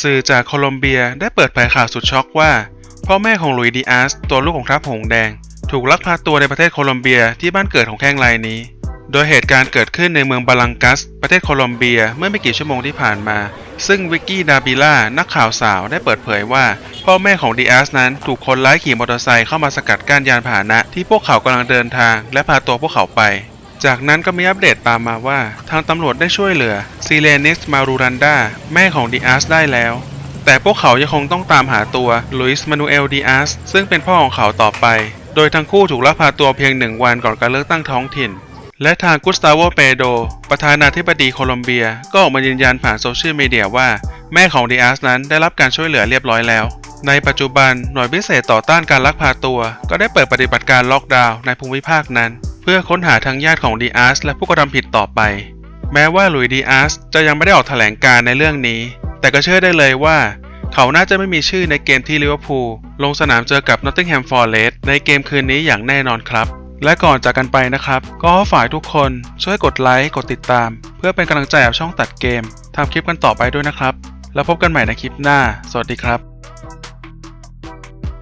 สื่อจากโคลอมเบียได้เปิดเผยข่าวสุดช็อกว่า พ่อแม่ของลุยดีอาสตัวลูกของทัพหงแดง ถูกลักพาตัวในประเทศโคลอมเบียที่บ้านเกิดของแข้งรายนี้ โดยเหตุการณ์เกิดขึ้นในเมืองบาลังกัส ประเทศโคลอมเบียเมื่อไม่กี่ชั่วโมงที่ผ่านมา ซึ่งวิกกี้ดาบิล่านักข่าวสาวได้เปิดเผยว่า พ่อแม่ของดีอาสนั้นถูกคนร้ายขี่มอเตอร์ไซค์เข้ามาสกัดกั้นยานพาหนะที่พวกเขากำลังเดินทาง และพาตัวพวกเขาไป จากนั้นก็มีอัปเดตตามมาว่า ทางตำรวจได้ช่วยเหลือซีเลนิสมารูรันดาแม่ของดีอาสได้แล้ว แต่พวกเขายังคงต้องตามหาตัวลุยส์มานูเอลดีอาสซึ่งเป็นพ่อของเขาต่อไป โดยทั้งคู่ถูกลักพาตัวเพียงหนึ่งวันก่อนการเลือกตั้งท้องถิ่น และทางกุสตาโวเปโด ประธานาธิบดีโคลอมเบีย ก็ออกมายืนยันผ่านโซเชียลมีเดียว่าแม่ของดีอาสนั้นได้รับการช่วยเหลือเรียบร้อยแล้ว ในปัจจุบันหน่วยพิเศษต่อต้านการลักพาตัว ก็ได้เปิดปฏิบัติการล็อกดาวน์ในภูมิภาคนั้น พื่อค้นหาทางญาติของดีอาสและผู้กระทำผิดต่อไป แม้ว่าหลุยดีอาสจะยังไม่ได้ออกแถลงการในเรื่องนี้ แต่ก็เชื่อได้เลยว่า เขาน่าจะไม่มีชื่อในเกมที่ลิเวอร์พูลลงสนามเจอกับนอตติงแฮมฟอร์เรสต์ในเกมคืนนี้อย่างแน่นอนครับ และก่อนจากกันไปนะครับ ก็ขอฝากทุกคนช่วยกดไลค์กดติดตาม เพื่อเป็นกำลังใจกับช่องตัดเกมทำคลิปกันต่อไปด้วยนะครับ แล้วพบกันใหม่ในคลิปหน้า สวัสดีครับ